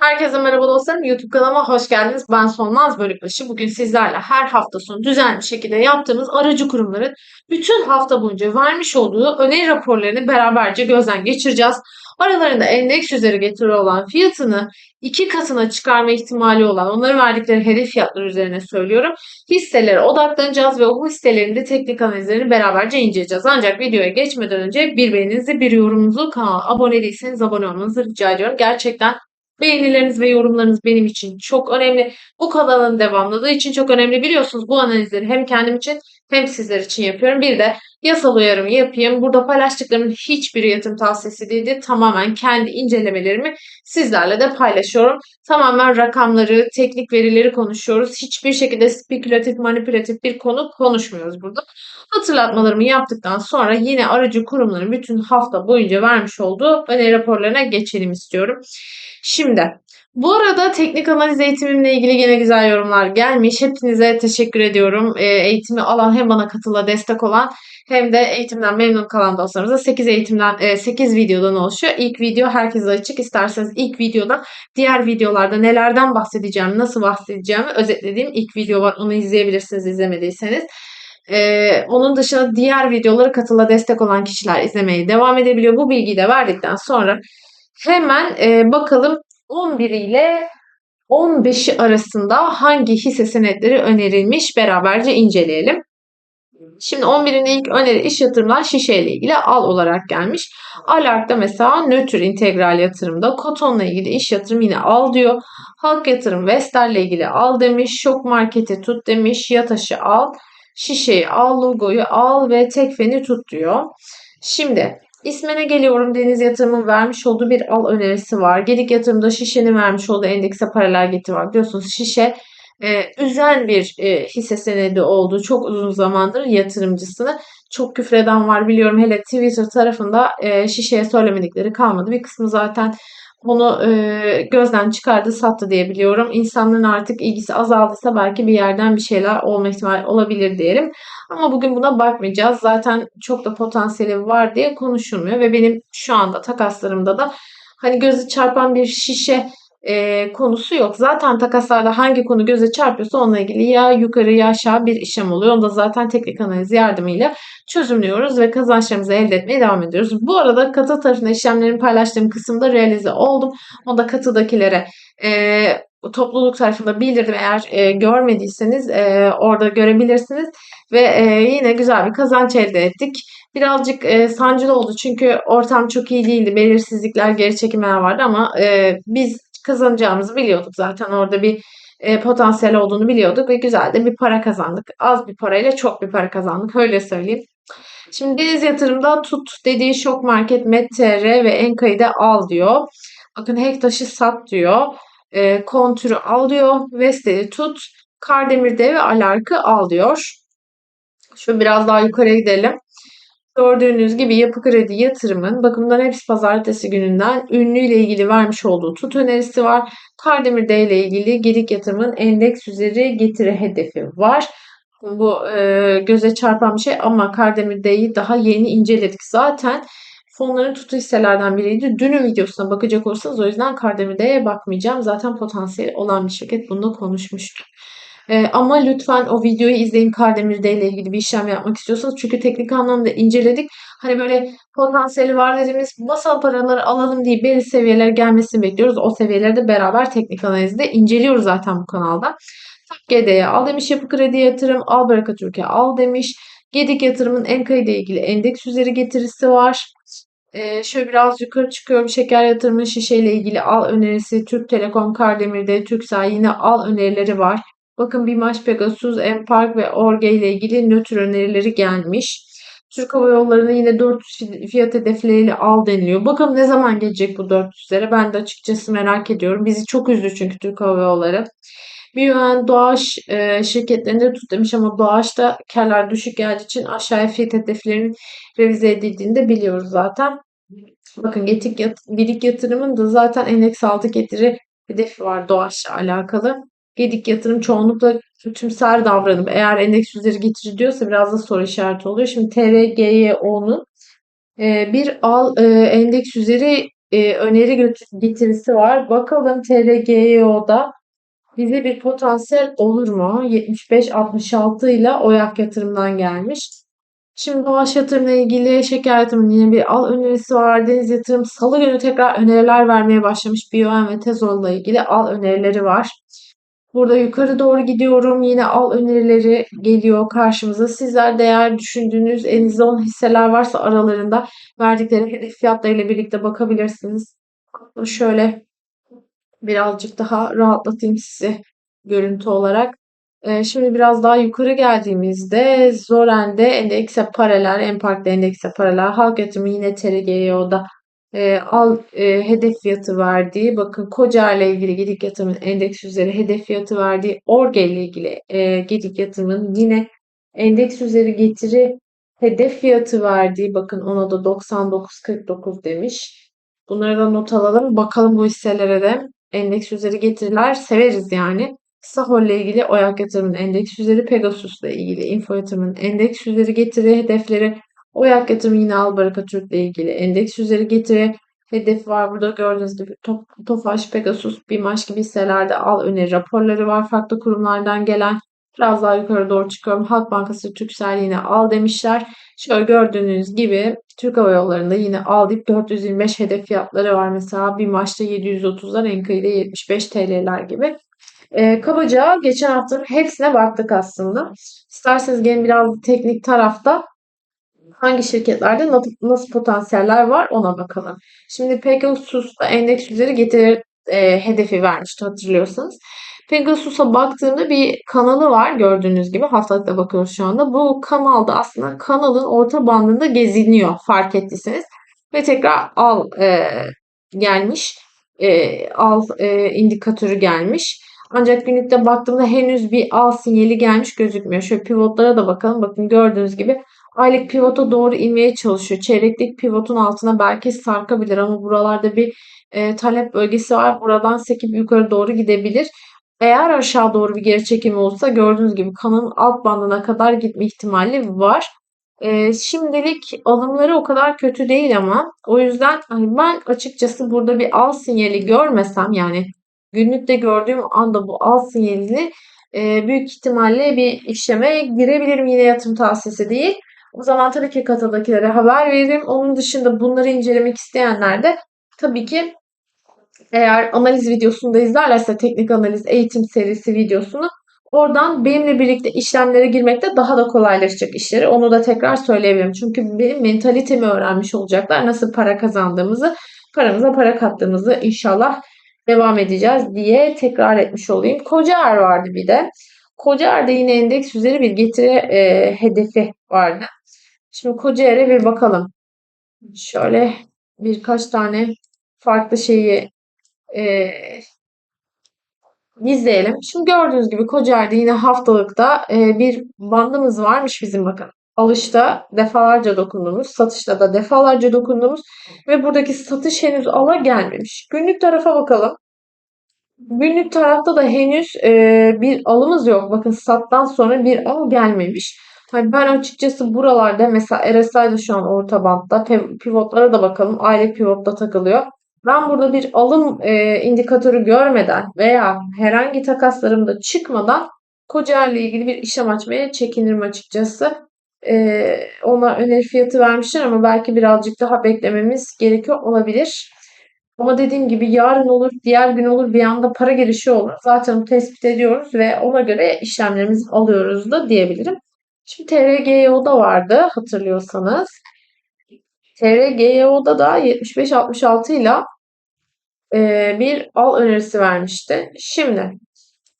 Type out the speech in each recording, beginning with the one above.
Herkese merhaba dostlarım. YouTube kanalıma hoş geldiniz. Ben Solmaz Bölükbaşı. Bugün sizlerle her hafta sonu düzenli şekilde yaptığımız aracı kurumların bütün hafta boyunca vermiş olduğu öneri raporlarını beraberce gözden geçireceğiz. Aralarında endeks üzeri getiri olan fiyatını iki katına çıkarma ihtimali olan onların verdikleri hedef fiyatlar üzerine söylüyorum. Hisselere odaklanacağız ve o hisselerin de teknik analizlerini beraberce inceleyeceğiz. Ancak videoya geçmeden önce bir beğeninizi bir yorumunuzu kanala abone değilseniz abone olmanızı rica ediyorum. Gerçekten Beğenileriniz ve yorumlarınız benim için çok önemli. Bu kanalın devamlılığı için çok önemli. Biliyorsunuz bu analizleri hem kendim için hem sizler için yapıyorum. Bir de yasal uyarımı yapayım. Burada paylaştıklarımın hiçbir yatırım tavsiyesi değildi. Tamamen kendi incelemelerimi sizlerle de paylaşıyorum. Tamamen rakamları, teknik verileri konuşuyoruz. Hiçbir şekilde spekülatif, manipülatif bir konu konuşmuyoruz burada. Hatırlatmalarımı yaptıktan sonra yine aracı kurumların bütün hafta boyunca vermiş olduğu öneri raporlarına geçelim istiyorum. Şimdi bu arada teknik analiz eğitimimle ilgili yine güzel yorumlar gelmiş. Hepinize teşekkür ediyorum. E, eğitimi alan hem bana katıla destek olan hem de eğitimden memnun kalan dostlarımıza 8 eğitimden e, 8 videodan oluşuyor. İlk video herkese açık. İsterseniz ilk videoda diğer videolarda nelerden bahsedeceğim, nasıl bahsedeceğimi özetlediğim ilk video var. Onu izleyebilirsiniz izlemediyseniz. Ee, onun dışında diğer videoları katıla destek olan kişiler izlemeye devam edebiliyor. Bu bilgiyi de verdikten sonra hemen e, bakalım 11 ile 15'i arasında hangi hisse senetleri önerilmiş beraberce inceleyelim. Şimdi 11'in ilk öneri iş yatırımlar şişe ile ilgili al olarak gelmiş. Alark'ta mesela nötr integral yatırımda Koton'la ilgili iş yatırım yine al diyor. Halk yatırım Vestel'le ilgili al demiş. Şok marketi tut demiş. Yataş'ı al. Şişeyi al. Logoyu al ve tekfeni tut diyor. Şimdi İsmine geliyorum Deniz Yatırım'ın vermiş olduğu bir al önerisi var. Gedik Yatırım'da Şişe'nin vermiş olduğu endekse paralel getiri var. Biliyorsunuz Şişe e, üzen bir e, hisse senedi oldu. Çok uzun zamandır yatırımcısını. Çok küfreden var biliyorum. Hele Twitter tarafında e, Şişe'ye söylemedikleri kalmadı. Bir kısmı zaten bunu e, gözden çıkardı, sattı diye biliyorum. İnsanların artık ilgisi azaldıysa belki bir yerden bir şeyler olma ihtimali olabilir diyelim. Ama bugün buna bakmayacağız. Zaten çok da potansiyeli var diye konuşulmuyor ve benim şu anda takaslarımda da hani gözü çarpan bir şişe e, konusu yok. Zaten takaslarda hangi konu göze çarpıyorsa onunla ilgili ya yukarı ya aşağı bir işlem oluyor. Onu da zaten teknik analiz yardımıyla çözümlüyoruz ve kazançlarımızı elde etmeye devam ediyoruz. Bu arada katı tarafında işlemlerimi paylaştığım kısımda realize oldum. Onu da katıdakilere e, topluluk tarafında bildirdim. Eğer e, görmediyseniz e, orada görebilirsiniz. Ve e, yine güzel bir kazanç elde ettik. Birazcık e, sancılı oldu çünkü ortam çok iyi değildi. Belirsizlikler, geri çekimler vardı ama e, biz kazanacağımızı biliyorduk zaten. Orada bir e, potansiyel olduğunu biliyorduk ve güzel de bir para kazandık. Az bir parayla çok bir para kazandık. Öyle söyleyeyim. Şimdi Deniz Yatırım'da tut dediği şok market, MetTR ve Enka'yı da al diyor. Bakın Hektaş'ı sat diyor. E, kontürü al diyor. Vestel'i tut. Kardemir'de ve Alark'ı al diyor. Şu biraz daha yukarıya gidelim. Gördüğünüz gibi yapı kredi yatırımın bakımdan hepsi pazartesi gününden ünlü ile ilgili vermiş olduğu tut önerisi var. Kardemir D ile ilgili gedik yatırımın endeks üzeri getiri hedefi var. Bu e, göze çarpan bir şey ama Kardemir D'yi daha yeni inceledik zaten. Fonların tutu hisselerden biriydi. Dünün videosuna bakacak olursanız o yüzden Kardemir D'ye bakmayacağım. Zaten potansiyeli olan bir şirket. Bunu konuşmuştuk. E, ama lütfen o videoyu izleyin Kardemir'de ile ilgili bir işlem yapmak istiyorsanız. Çünkü teknik anlamda inceledik. Hani böyle potansiyeli var dediğimiz masal paraları alalım diye belli seviyeler gelmesini bekliyoruz. O seviyeleri de beraber teknik analizde inceliyoruz zaten bu kanalda. GD'ye al demiş yapı kredi yatırım. Al Baraka Türkiye al demiş. Gedik yatırımın Enka ile ilgili endeks üzeri getirisi var. Ee, şöyle biraz yukarı çıkıyorum. Şeker yatırımı şişe ilgili al önerisi. Türk Telekom Kardemir'de Türksel yine al önerileri var. Bakın BİMAŞ, Pegasus, Empark ve Orge ile ilgili nötr önerileri gelmiş. Türk Hava Yolları'na yine 400 fiyat hedefleriyle al deniliyor. Bakalım ne zaman gelecek bu 400'lere? Ben de açıkçası merak ediyorum. Bizi çok üzdü çünkü Türk Hava Yolları. BÜYN Doğaç e, şirketlerinde tut demiş ama Doğaç'ta karlar düşük geldiği için aşağıya fiyat hedeflerinin revize edildiğini de biliyoruz zaten. Bakın getik yat, birik yatırımın da zaten endeks altı getiri hedefi var Doğaç'la alakalı. Gedik yatırım çoğunlukla tümser davranıp eğer endeks üzeri getiri diyorsa biraz da soru işareti oluyor. Şimdi TRGYO'nun e, bir al e, endeks üzeri e, öneri getirisi var. Bakalım TRGEO'da bize bir potansiyel olur mu? 75-66 ile Oyak yatırımdan gelmiş. Şimdi Doğaç yatırımla ilgili şeker yatırımının yine bir al önerisi var. Deniz yatırım salı günü tekrar öneriler vermeye başlamış. BioM ve Tezol'la ilgili al önerileri var. Burada yukarı doğru gidiyorum. Yine al önerileri geliyor karşımıza. Sizler değer düşündüğünüz elinizde olan hisseler varsa aralarında verdikleri hedef fiyatlarıyla birlikte bakabilirsiniz. Şöyle birazcık daha rahatlatayım sizi görüntü olarak. Ee, şimdi biraz daha yukarı geldiğimizde Zoren'de endekse paralel, Empark'ta endekse paralel, halk yatırımı yine TRGEO'da e, al e, hedef fiyatı verdiği, bakın Koca ile ilgili Gedik yatırımın endeks üzeri hedef fiyatı verdiği, Orge ile ilgili e, Gedik yatırımın yine endeks üzeri getiri hedef fiyatı verdiği, bakın ona da 99.49 demiş. Bunları da not alalım. Bakalım bu hisselere de endeks üzeri getiriler severiz yani. Sahol ile ilgili Oyak yatırımın endeks üzeri, Pegasus ile ilgili Info yatırımın endeks üzeri getiri hedefleri, Oyak yatırımı yine Albaraka Türk ile ilgili endeks üzeri getiri hedef var. Burada gördüğünüz gibi Top, Tofaş, Pegasus, BİMAŞ gibi hisselerde al öneri raporları var. Farklı kurumlardan gelen biraz daha yukarı doğru çıkıyorum. Halk Bankası, Türksel yine al demişler. Şöyle gördüğünüz gibi Türk Hava Yolları'nda yine al deyip 425 hedef fiyatları var. Mesela BİMAŞ'ta 730'lar, Enka'da 75 TL'ler gibi. E, kabaca geçen haftanın hepsine baktık aslında. İsterseniz gelin biraz teknik tarafta hangi şirketlerde nasıl, potansiyeller var ona bakalım. Şimdi Pegasus'ta endeks üzeri getiri e, hedefi vermişti hatırlıyorsanız. Pegasus'a baktığımda bir kanalı var gördüğünüz gibi haftalıkta bakıyoruz şu anda. Bu kanalda aslında kanalın orta bandında geziniyor fark ettiyseniz. Ve tekrar al e, gelmiş. E, al e, indikatörü gelmiş. Ancak günlükte baktığımda henüz bir al sinyali gelmiş gözükmüyor. Şöyle pivotlara da bakalım. Bakın gördüğünüz gibi aylık pivota doğru inmeye çalışıyor. Çeyreklik pivotun altına belki sarkabilir ama buralarda bir e, talep bölgesi var. Buradan sekip yukarı doğru gidebilir. Eğer aşağı doğru bir geri çekimi olsa gördüğünüz gibi kanın alt bandına kadar gitme ihtimali var. E, şimdilik alımları o kadar kötü değil ama o yüzden hani ben açıkçası burada bir al sinyali görmesem yani günlükte gördüğüm anda bu al sinyalini e, büyük ihtimalle bir işleme girebilirim yine yatırım tavsiyesi değil. O zaman tabii ki katadakilere haber veririm. Onun dışında bunları incelemek isteyenler de tabii ki eğer analiz videosunu da izlerlerse teknik analiz eğitim serisi videosunu oradan benimle birlikte işlemlere girmekte daha da kolaylaşacak işleri. Onu da tekrar söyleyebilirim. Çünkü benim mentalitemi öğrenmiş olacaklar. Nasıl para kazandığımızı, paramıza para kattığımızı inşallah devam edeceğiz diye tekrar etmiş olayım. Kocaer vardı bir de. Kocaer'de yine endeks üzeri bir getiri e, hedefi vardı. Şimdi Kocaer'e bir bakalım. Şöyle birkaç tane farklı şeyi e, izleyelim. Şimdi gördüğünüz gibi Kocaer'de yine haftalıkta e, bir bandımız varmış bizim bakın. Alışta defalarca dokunduğumuz, satışta da defalarca dokunduğumuz ve buradaki satış henüz ala gelmemiş. Günlük tarafa bakalım. Günlük tarafta da henüz e, bir alımız yok. Bakın sattan sonra bir al gelmemiş. Hani ben açıkçası buralarda mesela RSI de şu an orta bantta. Pivotlara da bakalım. Aylık pivotta takılıyor. Ben burada bir alım e, indikatörü görmeden veya herhangi takaslarımda çıkmadan Kocaeli ilgili bir işlem açmaya çekinirim açıkçası. E, ona öneri fiyatı vermişler ama belki birazcık daha beklememiz gerekiyor olabilir. Ama dediğim gibi yarın olur, diğer gün olur, bir anda para girişi olur. Zaten tespit ediyoruz ve ona göre işlemlerimizi alıyoruz da diyebilirim. Şimdi TRGO'da vardı hatırlıyorsanız. TRGO'da da 75-66 ile bir al önerisi vermişti. Şimdi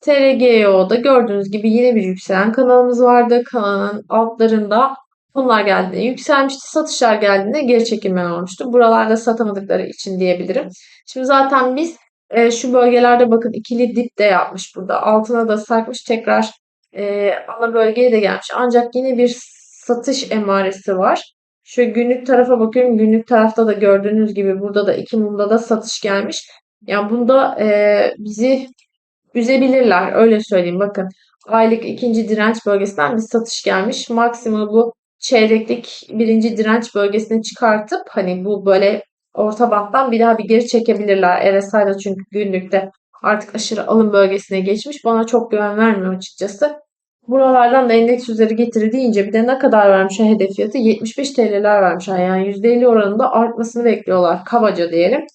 TRGO'da gördüğünüz gibi yine bir yükselen kanalımız vardı. Kanalın altlarında bunlar geldiğinde yükselmişti. Satışlar geldiğinde geri çekilme olmuştu. Buralarda satamadıkları için diyebilirim. Şimdi zaten biz e, şu bölgelerde bakın ikili dip de yapmış burada. Altına da sarkmış tekrar e, ana bölgeye de gelmiş. Ancak yine bir satış emaresi var. Şu günlük tarafa bakıyorum. Günlük tarafta da gördüğünüz gibi burada da iki mumda da satış gelmiş. Yani bunda e, bizi üzebilirler. Öyle söyleyeyim. Bakın aylık ikinci direnç bölgesinden bir satış gelmiş. Maksimum bu çeyreklik birinci direnç bölgesine çıkartıp hani bu böyle orta banttan bir daha bir geri çekebilirler. RSI'da çünkü günlükte artık aşırı alım bölgesine geçmiş. Bana çok güven vermiyor açıkçası. Buralardan da endeks üzeri getiri deyince bir de ne kadar vermiş hedef fiyatı? 75 TL'ler vermiş. Yani %50 oranında artmasını bekliyorlar. Kabaca diyelim.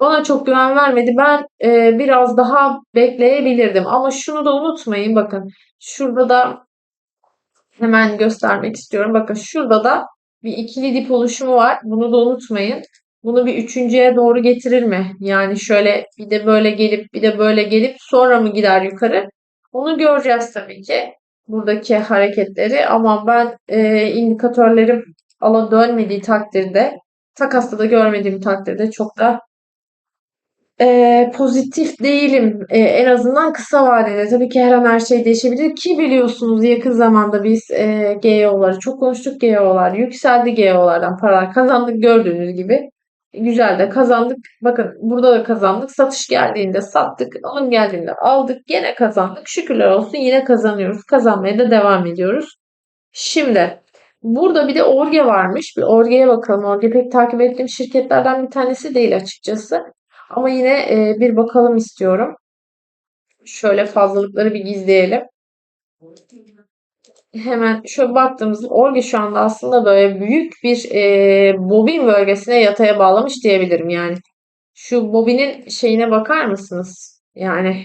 Bana çok güven vermedi. Ben e, biraz daha bekleyebilirdim. Ama şunu da unutmayın. Bakın şurada da hemen göstermek istiyorum. Bakın şurada da bir ikili dip oluşumu var. Bunu da unutmayın. Bunu bir üçüncüye doğru getirir mi? Yani şöyle bir de böyle gelip bir de böyle gelip sonra mı gider yukarı? Onu göreceğiz tabii ki. Buradaki hareketleri ama ben e, indikatörlerim ala dönmediği takdirde takasta da görmediğim takdirde çok da e, pozitif değilim. E, en azından kısa vadede. Tabii ki her an her şey değişebilir ki biliyorsunuz yakın zamanda biz e, GEO'ları çok konuştuk GEO'lar. Yükseldi GEO'lardan paralar kazandık gördüğünüz gibi. Güzel de kazandık. Bakın burada da kazandık. Satış geldiğinde sattık. Alım geldiğinde aldık. Yine kazandık. Şükürler olsun yine kazanıyoruz. Kazanmaya da devam ediyoruz. Şimdi burada bir de Orge varmış. Bir Orge'ye bakalım. Orge pek takip ettiğim şirketlerden bir tanesi değil açıkçası. Ama yine e, bir bakalım istiyorum. Şöyle fazlalıkları bir gizleyelim. Hemen şöyle baktığımızda Orge şu anda aslında böyle büyük bir e, bobin bölgesine yataya bağlamış diyebilirim yani. Şu bobinin şeyine bakar mısınız? Yani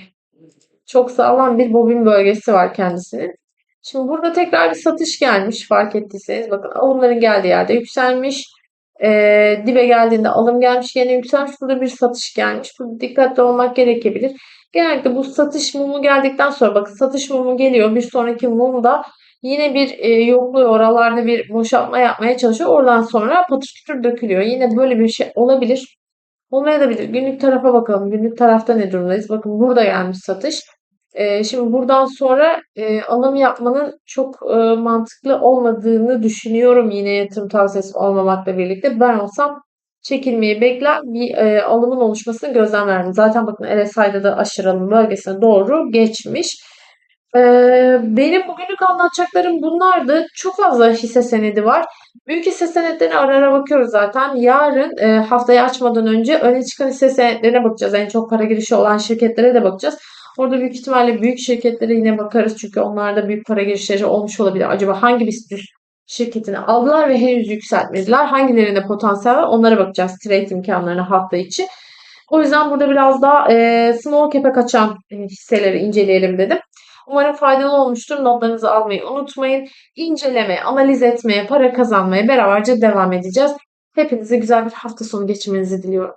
çok sağlam bir bobin bölgesi var kendisinin. Şimdi burada tekrar bir satış gelmiş fark ettiyseniz. Bakın alımların geldiği yerde yükselmiş. Ee, dibe geldiğinde alım gelmiş gene yükselmiş. Burada bir satış gelmiş. Burada dikkatli olmak gerekebilir. Genellikle bu satış mumu geldikten sonra bakın satış mumu geliyor. Bir sonraki mum da yine bir e, yokluyor. Oralarda bir boşaltma yapmaya çalışıyor. Oradan sonra patır kütür dökülüyor. Yine böyle bir şey olabilir. Olmayabilir. Günlük tarafa bakalım. Günlük tarafta ne durumdayız? Bakın burada gelmiş satış. Ee, şimdi buradan sonra e, alım yapmanın çok e, mantıklı olmadığını düşünüyorum yine yatırım tavsiyesi olmamakla birlikte. Ben olsam çekilmeyi bekler bir e, alımın oluşmasını gözlemlerdim. Zaten bakın RSI'da da aşırı alım bölgesine doğru geçmiş. E, benim bugünlük anlatacaklarım bunlardı. Çok fazla hisse senedi var. Büyük hisse senetlerine ara ara bakıyoruz zaten. Yarın e, haftayı açmadan önce öne çıkan hisse senetlerine bakacağız. En çok para girişi olan şirketlere de bakacağız. Orada büyük ihtimalle büyük şirketlere yine bakarız. Çünkü onlarda büyük para girişleri olmuş olabilir. Acaba hangi bir şirketini aldılar ve henüz yükseltmediler? Hangilerinde potansiyel var? Onlara bakacağız. Trade imkanlarına hafta içi. O yüzden burada biraz daha e, small cap'e kaçan e, hisseleri inceleyelim dedim. Umarım faydalı olmuştur. Notlarınızı almayı unutmayın. İncelemeye, analiz etmeye, para kazanmaya beraberce devam edeceğiz. Hepinize güzel bir hafta sonu geçirmenizi diliyorum.